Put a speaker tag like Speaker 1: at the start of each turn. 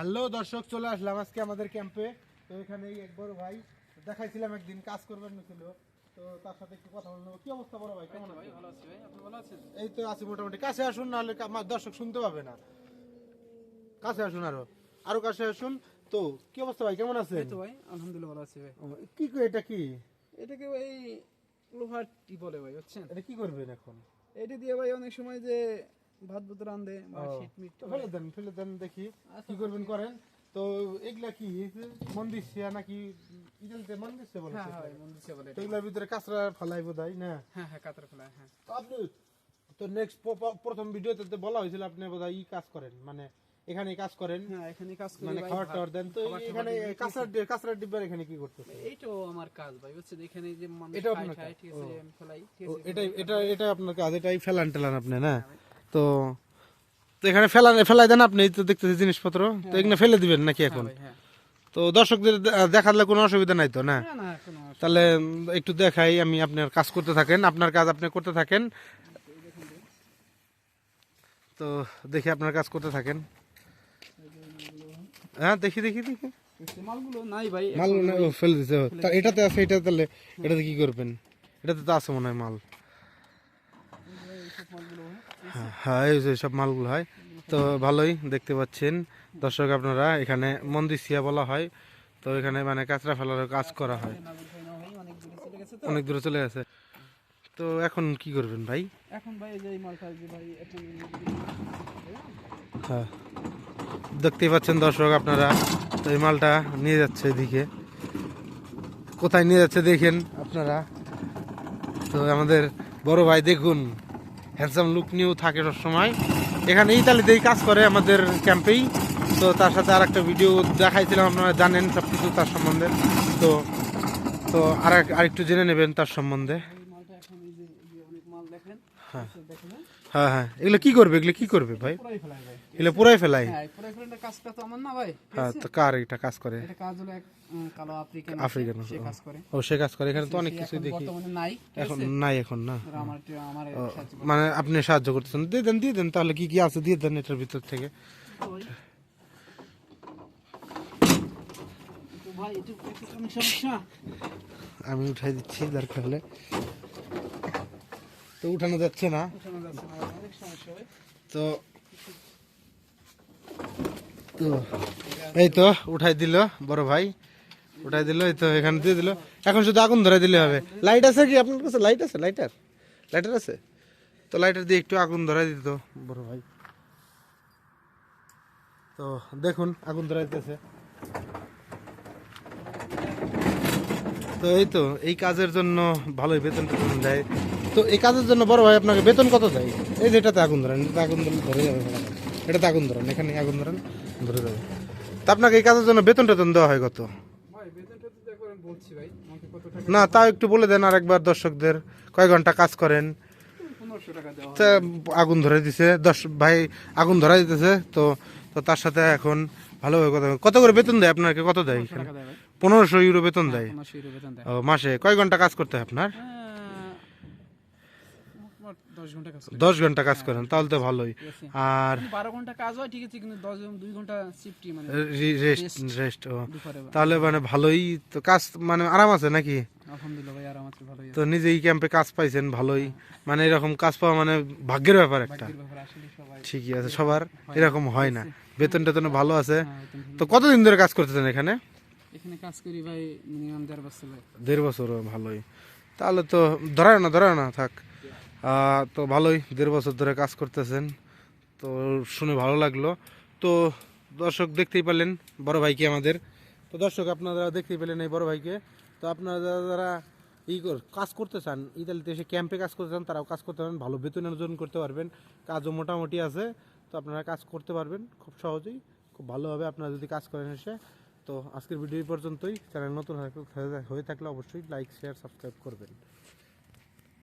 Speaker 1: Hello দর্শক চলে আসলাম আজকে আমাদের ক্যাম্পে তো এখানে এই এক বড় ভাই। দেখাইছিলাম একদিন কাজ করবেন ছিল তো তার সাথে একটু কথা বলব কি অবস্থা বড় ভাই? কেমন আছেন?
Speaker 2: ভালো আছি ভাই। আপনি ভালো আছেন?
Speaker 1: এই তো আছি মোটামুটি। কাছে আসুন নাহলে আমার দর্শক শুনতে পাবে না। কাছে আসুন আরও। আরও কাছে আসুন। তো কি অবস্থা ভাই? কেমন আছেন?
Speaker 2: তো ভাই আলহামদুলিল্লাহ ভালো আছি ভাই।
Speaker 1: কি কই- এটা কি?
Speaker 2: এটাকে ভাই লোহার টি বলে ভাই বুঝছেন?
Speaker 1: এটা কি করবেন এখন?
Speaker 2: এটা দিয়ে ভাই অনেক সময় যে ভাত বুত রান্ধে বা শীত মিট
Speaker 1: ফেলে দেন ফেলে দেন দেখি কি করবেন করেন। তো এগুলা কি নাকি ইতালিতে মন্দির বলে
Speaker 2: হ্যাঁ হ্যাঁ মন দিচ্ছে বলে
Speaker 1: তো এগুলার ভিতরে কাঁচরা ফেলাই বোধ না?
Speaker 2: হ্যাঁ হ্যাঁ কাতর ফেলা হ্যাঁ।
Speaker 1: তো আপনি তো নেক্সট প্রথম ভিডিওতে বলা হয়েছিল আপনি বোধহয় ই কাজ করেন মানে এখানে কাজ করেন।
Speaker 2: হ্যাঁ এখানে কাজ করি
Speaker 1: মানে
Speaker 2: ভাই,
Speaker 1: খাবার
Speaker 2: ভাত-
Speaker 1: টাবার দেন। তো এখানে
Speaker 2: টাবার দিই,
Speaker 1: কাঁচরা ডি- কাঁচরা ডিব্বার এখানে কি করতেছে?
Speaker 2: এইটাও আমার কাজ ভাই বুঝছেন? এখানে যে মানুষ
Speaker 1: এটাও আপনার
Speaker 2: ঠিক আছে আমি ফেলাই ঠিক আছে
Speaker 1: এটাই এটা এটা আপনার কাজ এটাই ফেলান টেলান আপনি না? তো তো এখানে ফেলান ফেলাই দেন আপনি তো দেখতেছি জিনিসপত্র। তো এখানে ফেলে দিবেন নাকি
Speaker 2: হ্যাঁ
Speaker 1: এখন
Speaker 2: হ্যাঁ।
Speaker 1: তো দর্শকদের দেখালে কোনো অসুবিধা নাই তো না? তাহলে একটু দেখাই আমি আপনার কাজ করতে থাকেন আপনার কাজ আপনি করতে থাকেন। তো দেখি আপনার কাজ করতে থাকেন। হ্যাঁ দেখি দেখি দেখি।
Speaker 2: মালগুলো নাই ভাই
Speaker 1: মাল ফেলে দিতে। এটাতে আছে এটা তাহলে এটাতে কি করবেন? এটাতে তো আছে মনে হয় মাল। হ্যাঁ, এই যে সব মালগুলো হয়। তো ভালোই দেখতে পাচ্ছেন। দর্শক আপনারা এখানে মন্দিসিয়া বলা হয়। তো এখানে মানে কাঁচরা ফেলার কাজ করা হয়।
Speaker 2: অনেক দূরে চলে গেছে। তো
Speaker 1: এখন কি করবেন ভাই?
Speaker 2: এখন ভাই এই যে এই মালটা ভাই
Speaker 1: হ্যাঁ দেখতেই পাচ্ছেন দর্শক আপনারা। তো এই মালটা নিয়ে যাচ্ছে এদিকে। কোথায় নিয়ে যাচ্ছে দেখেন আপনারা। তো আমাদের বড় ভাই দেখুন। হ্যান্ডসাম লুক নিয়েও থাকে সবসময়। এখানে ইতালিতেই কাজ করে আমাদের ক্যাম্পেই তো তার সাথে আর একটা ভিডিও দেখাইছিলাম, আপনারা জানেন সব কিছু তার সম্বন্ধে। তো তো আর আরেকটু জেনে নেবেন তার সম্বন্ধে
Speaker 2: এই মালটা এখন এই যে এই যে অনেক মাল দেখেন
Speaker 1: হ্যাঁ। হ্যাঁ হ্যাঁ। এগুলো কি করবে? এগুলো কি করবে ভাই? এগুলো পুরাই ফেলাই?
Speaker 2: হ্যাঁ তো
Speaker 1: হ্যাঁ? তো কার এটা কাজ করে?
Speaker 2: কাজ আফ্রিকান
Speaker 1: ও।
Speaker 2: করে।
Speaker 1: সে কাজ করে। এখানে তো অনেক কিছু দেখি। এখন নাই এখন না। মানে আপনি সাহায্য করতেছেন। দিয়ে দেন দিয়ে দেন। তাহলে কি কি আছে? দিয়ে দেন এটার ভিতর থেকে। আমি উঠাই দিচ্ছি দরকার হলে। তো উঠানো যাচ্ছে না। তো তো এই তো উঠাই দিল বড় ভাই। উঠাই দিল এই তো এখানে দিয়ে দিল। এখন শুধু আগুন ধরে দিলে হবে। লাইট আছে কি আপনার কাছে? লাইট আছে লাইটার লাইটার আছে? তো লাইটার দিয়ে একটু আগুন ধরাই দিত বড় ভাই। তো দেখুন আগুন ধরাই দিতেছে। তো এই তো এই কাজের জন্য ভালোই বেতন টেতন দেয়। তো এই কাজের জন্য বড় ভাই আপনাকে বেতন কত দেয়? এই যে এটাতে আগুন ধরেন এটাতে আগুন ধরেন ধরে যাবে এটাতে আগুন ধরেন এখানে আগুন ধরেন ধরে যাবে। তা আপনাকে এই কাজের জন্য বেতন টেতন দেওয়া হয় কত? না তাও একটু বলে দেন আর একবার দর্শকদের কয় ঘণ্টা কাজ করেন?
Speaker 2: হয়।
Speaker 1: আগুন ধরে দিছে দশ ভাই আগুন ধরা দিতেছে তো তো তার সাথে এখন ভালোভাবে কথা কত করে বেতন দেয় আপনাকে? কত দেয় এখানে? পনেরোশো ইউরো বেতন দেয়।
Speaker 2: পনেরোশো ইউরো বেতন দেয়।
Speaker 1: মাসে কয় ঘণ্টা কাজ করতে হয় আপনার?
Speaker 2: দশ ঘণ্টা কাজ
Speaker 1: করেন। তাহলে তো ভালোই। আর
Speaker 2: বারো ঘণ্টা কাজ হয় ঠিক আছে কিন্তু দশ দুই ঘণ্টা শিফটি মানে
Speaker 1: রেস্ট রেস্ট ও। তাহলে মানে ভালোই তো কাজ মানে আরাম আছে নাকি?
Speaker 2: আলহামদুলিল্লাহ ভাই আরাম আছে ভালোই
Speaker 1: তো নিজেই ক্যাম্পে কাজ পাইছেন ভালোই। মানে এরকম কাজ পাওয়া মানে ভাগ্যের ব্যাপার একটা। ঠিকই আছে সবার এরকম হয় না। বেতন টেতন ভালো আছে।
Speaker 2: হ্যাঁ,
Speaker 1: তো কতদিন ধরে কাজ করতেছেন এখানে?
Speaker 2: এখানে কাজ করি ভাই মিনিমাম দেড় বছর।
Speaker 1: দেড় বছর ভালোই। তাহলে তো ধরায় না ধরায় না থাক। তো ভালোই, দেড় বছর ধরে কাজ করতেছেন। তো শুনে ভালো লাগল। তো দর্শক দেখতেই পেলেন, বড় ভাইকে আমাদের। তো দর্শক, আপনারা দেখতেই পেলেন এই বড় ভাইকে। তো আপনারা যারা ই কাজ করতে চান, ইতালিতে এসে ক্যাম্পে কাজ করতে চান, তারাও কাজ করতে পারবেন, ভালো বেতন অর্জন করতে পারবেন, কাজও মোটামুটি আছে, তো আপনারা কাজ করতে পারবেন খুব সহজেই, খুব ভালোভাবে আপনারা যদি কাজ করেন এসে। তো আজকের ভিডিও পর্যন্তই। চ্যানেল নতুন হয়ে থাকলে অবশ্যই লাইক শেয়ার সাবস্ক্রাইব করবেন।